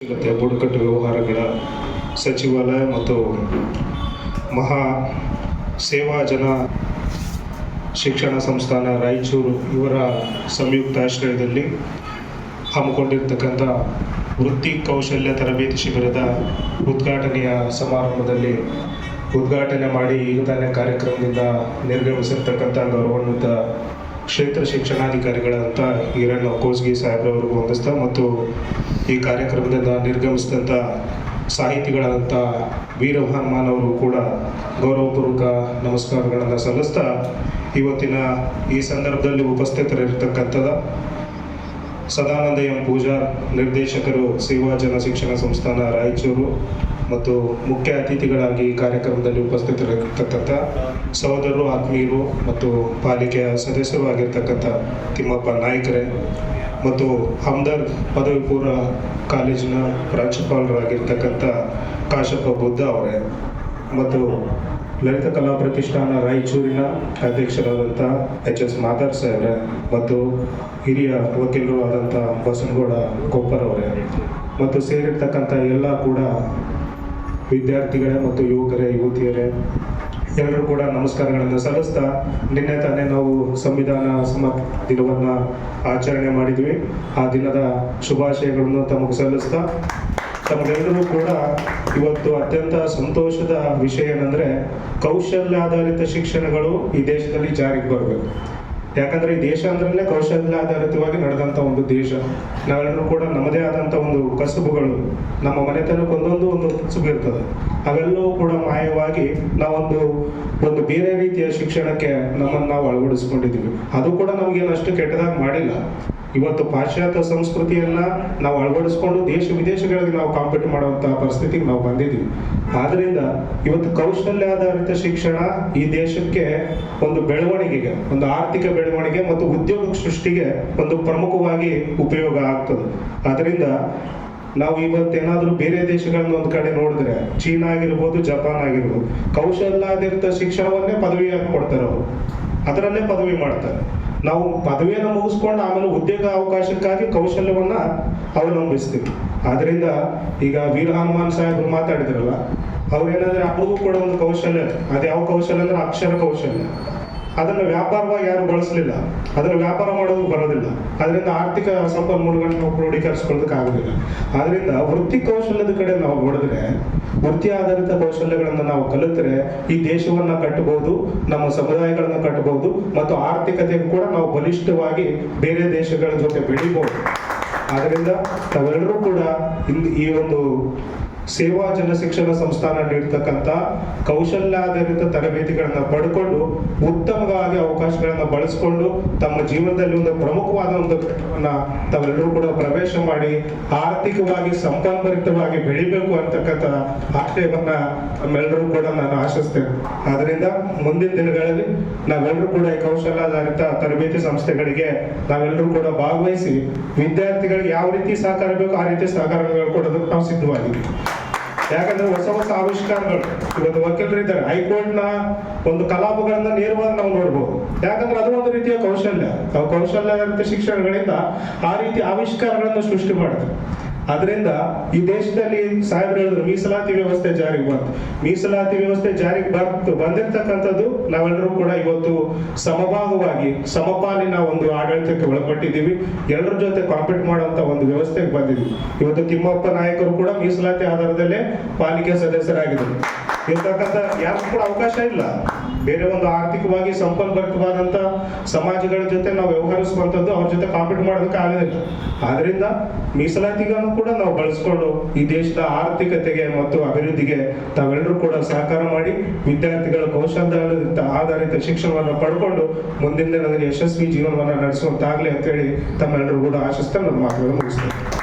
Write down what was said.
ಮತ್ತು ಬುಡಕಟ್ಟು ವ್ಯವಹಾರಗಳ ಸಚಿವಾಲಯ ಮತ್ತು ಮಹಾ ಸೇವಾ ಜನ ಶಿಕ್ಷಣ ಸಂಸ್ಥಾನ ರಾಯಚೂರು ಇವರ ಸಂಯುಕ್ತ ಆಶ್ರಯದಲ್ಲಿ ಹಮ್ಮಿಕೊಂಡಿರ್ತಕ್ಕಂಥ ವೃತ್ತಿ ಕೌಶಲ್ಯ ತರಬೇತಿ ಶಿಬಿರದ ಉದ್ಘಾಟನೆಯ ಸಮಾರಂಭದಲ್ಲಿ ಉದ್ಘಾಟನೆ ಮಾಡಿ ಈಗ ತಾನೇ ಕಾರ್ಯಕ್ರಮದಿಂದ ನಿರ್ಗಮಿಸಿರ್ತಕ್ಕಂಥ ಗೌರವಾನ್ವಿತ ಕ್ಷೇತ್ರ ಶಿಕ್ಷಣಾಧಿಕಾರಿಗಳಂತ ಹಿರಣ್ಣ ಕೋಸ್ಗಿ ಸಾಹೇಬ್ರವರಿಗೂ ವಂದಿಸ್ತಾ ಮತ್ತು ಈ ಕಾರ್ಯಕ್ರಮದಿಂದ ನಿರ್ಗಮಿಸಿದಂಥ ಸಾಹಿತಿಗಳಾದಂಥ ವೀರ ಹನುಮಾನ್ ಅವರು ಕೂಡ ಗೌರವಪೂರ್ವಕ ನಮಸ್ಕಾರಗಳನ್ನು ಸಲ್ಲಿಸ್ತಾ ಇವತ್ತಿನ ಈ ಸಂದರ್ಭದಲ್ಲಿ ಉಪಸ್ಥಿತರಿರ್ತಕ್ಕಂಥದ ಸದಾನಂದ ಎಂ ಪೂಜಾರ್ ನಿರ್ದೇಶಕರು ಸೇವಾ ಜನ ಶಿಕ್ಷಣ ಸಂಸ್ಥಾನ ರಾಯಚೂರು ಮತ್ತು ಮುಖ್ಯ ಅತಿಥಿಗಳಾಗಿ ಕಾರ್ಯಕ್ರಮದಲ್ಲಿ ಉಪಸ್ಥಿತರಿರ್ತಕ್ಕಂಥ ಸಹೋದರರು, ಆತ್ಮೀಯರು ಮತ್ತು ಪಾಲಿಕೆಯ ಸದಸ್ಯರು ಆಗಿರ್ತಕ್ಕಂಥ ತಿಮ್ಮಪ್ಪ ನಾಯಕರೇ ಮತ್ತು ಹಮ್ದರ್ದ್ ಪದವಿ ಪೂರ್ವ ಕಾಲೇಜಿನ ಪ್ರಾಂಶುಪಾಲರಾಗಿರ್ತಕ್ಕಂಥ ಕಾಶಪ್ಪ ಬುದ್ಧ ಅವರೇ ಮತ್ತು ಲಲಿತ ಕಲಾ ಪ್ರತಿಷ್ಠಾನ ರಾಯಚೂರಿನ ಅಧ್ಯಕ್ಷರಾದಂಥ ಎಚ್ ಎಸ್ ಮಾದರ್ ಸಾಹೇಬ್ರೆ ಮತ್ತು ಹಿರಿಯ ವಕೀಲರು ಆದಂಥ ಬಸನಗೌಡ ಕೊಪ್ಪರವರೇ ಮತ್ತು ಸೇರಿರ್ತಕ್ಕಂಥ ಎಲ್ಲ ಕೂಡ ವಿದ್ಯಾರ್ಥಿಗಳೇ ಮತ್ತು ಯುವಕರೇ, ಯುವತಿಯರೇ, ಎಲ್ಲರೂ ಕೂಡ ನಮಸ್ಕಾರಗಳನ್ನು ಸಲ್ಲಿಸ್ತಾ ನಿನ್ನೆ ತಾನೇ ನಾವು ಸಂವಿಧಾನ ಸಮರ್ಪ ದಿನವನ್ನು ಆಚರಣೆ ಮಾಡಿದ್ವಿ. ಆ ದಿನದ ಶುಭಾಶಯಗಳನ್ನು ತಮಗೆ ಸಲ್ಲಿಸ್ತಾ ತಮಗೆಲ್ಲರೂ ಕೂಡ ಇವತ್ತು ಅತ್ಯಂತ ಸಂತೋಷದ ವಿಷಯ ಏನಂದ್ರೆ ಕೌಶಲ್ಯಾಧಾರಿತ ಶಿಕ್ಷಣಗಳು ಈ ದೇಶದಲ್ಲಿ ಜಾರಿಗೆ ಬರಬೇಕು. ಯಾಕಂದ್ರೆ ಈ ದೇಶ ಅಂದ್ರೆ ಕೌಶಲ್ಯಾಧಾರಿತವಾಗಿ ನಡೆದಂತ ಒಂದು ದೇಶ. ನಾವೆಲ್ಲರೂ ಕೂಡ ನಮ್ಮದೇ ಆದಂತ ಒಂದು ಕಸುಬುಗಳು. ನಮ್ಮ ಮನೆತನಕ್ಕೆ ಒಂದೊಂದು ಒಂದು ಕಸುಬು ಇರ್ತದೆ. ಅವೆಲ್ಲವೂ ಕೂಡ ಮಾಯವಾಗಿ ನಾವೊಂದು, ಒಂದು ಬೇರೆ ರೀತಿಯ ಶಿಕ್ಷಣಕ್ಕೆ ನಮ್ಮನ್ನು ನಾವು ಅಳವಡಿಸ್ಕೊಂಡಿದ್ದೀವಿ. ಅದು ಕೂಡ ನಮಗೇನು ಅಷ್ಟು ಕೆಟ್ಟದಾಗಿ ಮಾಡಿಲ್ಲ. ಇವತ್ತು ಪಾಶ್ಚಾತ್ಯ ಸಂಸ್ಕೃತಿಯನ್ನ ನಾವು ಅಳವಡಿಸ್ಕೊಂಡು ದೇಶ ವಿದೇಶಗಳಿಗೆ ನಾವು ಕಾಂಪೀಟ್ ಮಾಡುವಂತಹ ಪರಿಸ್ಥಿತಿಗೆ ನಾವು ಬಂದಿದ್ದೀವಿ. ಆದ್ರಿಂದ ಇವತ್ತು ಕೌಶಲ್ಯಾಧಾರಿತ ಶಿಕ್ಷಣ ಈ ದೇಶಕ್ಕೆ ಒಂದು ಬೆಳವಣಿಗೆಗೆ, ಒಂದು ಆರ್ಥಿಕ ಬೆಳವಣಿಗೆ ಮತ್ತು ಉದ್ಯೋಗ ಸೃಷ್ಟಿಗೆ ಒಂದು ಪ್ರಮುಖವಾಗಿ ಉಪಯೋಗ ಆಗ್ತದೆ. ಅದರಿಂದ ನಾವು ಇವತ್ತೇನಾದ್ರೂ ಬೇರೆ ದೇಶಗಳನ್ನ ಒಂದು ಕಡೆ ನೋಡಿದ್ರೆ, ಚೀನಾ ಆಗಿರ್ಬೋದು, ಜಪಾನ್ ಆಗಿರ್ಬೋದು, ಕೌಶಲ್ಯಾಧಾರಿತ ಶಿಕ್ಷಣವನ್ನೇ ಪದವಿಯಾಗಿ ಕೊಡ್ತಾರೆ ಅವರು. ಅದರಲ್ಲೇ ಪದವಿ ಮಾಡ್ತಾರೆ. ನಾವು ಪದವಿಯನ್ನು ಮುಗಿಸ್ಕೊಂಡು ಆಮೇಲೆ ಉದ್ಯೋಗ ಅವಕಾಶಕ್ಕಾಗಿ ಕೌಶಲ್ಯವನ್ನ ಅವಲಂಬಿಸ್ತೀವಿ. ಆದ್ರಿಂದ ಈಗ ವೀರ ಹನುಮಾನ್ ಸಾಹೇಬ್ರು ಮಾತಾಡಿದ್ರಲ್ಲ ಅವ್ರೇನಂದ್ರೆ ಅವ್ರಿಗೂ ಕೂಡ ಒಂದು ಕೌಶಲ್ಯ ಅದು ಯಾವ ಕೌಶಲ್ಯ ಅಂದ್ರೆ ಅಕ್ಷರ ಕೌಶಲ್ಯ. ಅದನ್ನು ವ್ಯಾಪಾರವಾಗಿ ಯಾರು ಬಳಸಲಿಲ್ಲ. ಅದನ್ನು ವ್ಯಾಪಾರ ಮಾಡೋದು ಬರೋದಿಲ್ಲ. ಅದರಿಂದ ಆರ್ಥಿಕ ಸಂಪನ್ಮೂಲಗಳನ್ನು ನಾವು ಕ್ರೋಢೀಕರಿಸ್ಕೊಳ್ಳೋದಕ್ಕೆ ಆಗೋದಿಲ್ಲ. ಆದ್ರಿಂದ ವೃತ್ತಿ ಕೌಶಲ್ಯದ ಕಡೆ ನಾವು ನೋಡಿದ್ರೆ ವೃತ್ತಿ ಆಧಾರಿತ ಕೌಶಲ್ಯಗಳನ್ನು ನಾವು ಕಲಿತರೆ ಈ ದೇಶವನ್ನ ಕಟ್ಟಬಹುದು, ನಮ್ಮ ಸಮುದಾಯಗಳನ್ನು ಕಟ್ಟಬಹುದು ಮತ್ತು ಆರ್ಥಿಕತೆ ಕೂಡ ನಾವು ಬಲಿಷ್ಠವಾಗಿ ಬೇರೆ ದೇಶಗಳ ಜೊತೆ ಬೆಳಿಬಹುದು. ಆದ್ದರಿಂದ ತಾವೆಲ್ಲರೂ ಕೂಡ ಈ ಒಂದು ಸೇವಾ ಜನ ಶಿಕ್ಷಣ ಸಂಸ್ಥಾನ ನೀಡ್ತಕ್ಕಂಥ ಕೌಶಲ್ಯಾಧಾರಿತ ತರಬೇತಿಗಳನ್ನ ಪಡ್ಕೊಂಡು ಉತ್ತಮವಾಗಿ ಅವಕಾಶಗಳನ್ನ ಬಳಸ್ಕೊಂಡು ತಮ್ಮ ಜೀವನದಲ್ಲಿ ಒಂದು ಪ್ರಮುಖವಾದ ಒಂದು ತಾವೆಲ್ಲರೂ ಕೂಡ ಪ್ರವೇಶ ಮಾಡಿ ಆರ್ಥಿಕವಾಗಿ ಸಂಪನ್ಭರಿತವಾಗಿ ಬೆಳಿಬೇಕು ಅಂತಕ್ಕಂಥ ಆಶಯವನ್ನ ನಮ್ಮೆಲ್ಲರೂ ಕೂಡ ನಾನು ಆಶಿಸ್ತೇನೆ. ಆದ್ರಿಂದ ಮುಂದಿನ ದಿನಗಳಲ್ಲಿ ನಾವೆಲ್ಲರೂ ಕೂಡ ಈ ಕೌಶಲ್ಯಾಧಾರಿತ ತರಬೇತಿ ಸಂಸ್ಥೆಗಳಿಗೆ ನಾವೆಲ್ಲರೂ ಕೂಡ ಭಾಗವಹಿಸಿ ವಿದ್ಯಾರ್ಥಿಗಳಿಗೆ ಯಾವ ರೀತಿ ಸಹಕಾರ ಬೇಕು ಆ ರೀತಿ ಸಹಕಾರಗಳು ಕೊಡೋದಕ್ಕೆ ನಾವು ಸಿದ್ಧವಾಗಿದ್ದೀವಿ. ಯಾಕಂದ್ರೆ ಹೊಸ ಹೊಸ ಆವಿಷ್ಕಾರಗಳು. ಇವತ್ತು ವಕೀಲರು ಇದ್ದಾರೆ ಹೈಕೋರ್ಟ್ನ ಒಂದು ಕಲಾಪಗಳನ್ನ ನೇರವಾಗಿ ನಾವು ನೋಡ್ಬೋದು. ಯಾಕಂದ್ರೆ ಅದು ಒಂದು ರೀತಿಯ ಕೌಶಲ್ಯ. ಕೌಶಲ್ಯ ಶಿಕ್ಷಣಗಳಿಂದ ಆ ರೀತಿ ಆವಿಷ್ಕಾರಗಳನ್ನು ಸೃಷ್ಟಿ ಮಾಡುತ್ತೆ ಅದರಿಂದ ಈ ದೇಶದಲ್ಲಿ ಸಾಹೇಬ್ರು ಹೇಳಿದ್ರು, ಮೀಸಲಾತಿ ವ್ಯವಸ್ಥೆ ಜಾರಿಗೆ ಬಂತು. ಮೀಸಲಾತಿ ವ್ಯವಸ್ಥೆ ಜಾರಿಗೆ ಬಂತು, ಬಂದಿರ್ತಕ್ಕಂಥದ್ದು ನಾವೆಲ್ಲರೂ ಕೂಡ ಇವತ್ತು ಸಮಭಾಗವಾಗಿ, ಸಮಪಾಲಿನ ಒಂದು ಆಡಳಿತಕ್ಕೆ ಒಳಪಟ್ಟಿದ್ದೀವಿ. ಎಲ್ಲರ ಜೊತೆ ಕಾಂಪೀಟ್ ಮಾಡುವಂತ ಒಂದು ವ್ಯವಸ್ಥೆಗೆ ಬಂದಿದ್ವಿ ಇವತ್ತು ತಿಮ್ಮಪ್ಪ ನಾಯಕರು ಕೂಡ ಮೀಸಲಾತಿ ಆಧಾರದಲ್ಲೇ ಪಾಲಿಕೆ ಸದಸ್ಯರಾಗಿದ್ದರು. ಇರ್ತಕ್ಕಂಥ ಯಾರು ಕೂಡ ಅವಕಾಶ ಇಲ್ಲ. ಬೇರೆ ಒಂದು ಆರ್ಥಿಕವಾಗಿ ಸಂಪನ್ಭರಿತವಾದಂತ ಸಮಾಜಗಳ ಜೊತೆ ನಾವು ವ್ಯವಹರಿಸುವಂಥದ್ದು ಅವ್ರ ಜೊತೆ ಕಾಂಪೀಟ್ ಮಾಡೋದಕ್ಕೆ ಆಗೋದಿಲ್ಲ ಆದ್ರಿಂದ ಮೀಸಲಾತಿಗಳನ್ನು ಕೂಡ ನಾವು ಬಳಸ್ಕೊಂಡು ಈ ದೇಶದ ಆರ್ಥಿಕತೆಗೆ ಮತ್ತು ಅಭಿವೃದ್ಧಿಗೆ ತಾವೆಲ್ಲರೂ ಕೂಡ ಸಹಕಾರ ಮಾಡಿ ವಿದ್ಯಾರ್ಥಿಗಳ ಕೌಶಲ್ಯ ಆಧಾರಿತ ಶಿಕ್ಷಣವನ್ನು ಪಡ್ಕೊಂಡು ಮುಂದಿನ ದಿನದಲ್ಲಿ ಯಶಸ್ವಿ ಜೀವನವನ್ನು ನಡೆಸುವಂತಾಗಲಿ ಅಂತೇಳಿ ತಮ್ಮೆಲ್ಲರೂ ಕೂಡ ಆಶಿಸ್ತಾ ನನ್ನ ಮಾತುಗಳನ್ನು ಮುಗಿಸ್ತೇನೆ.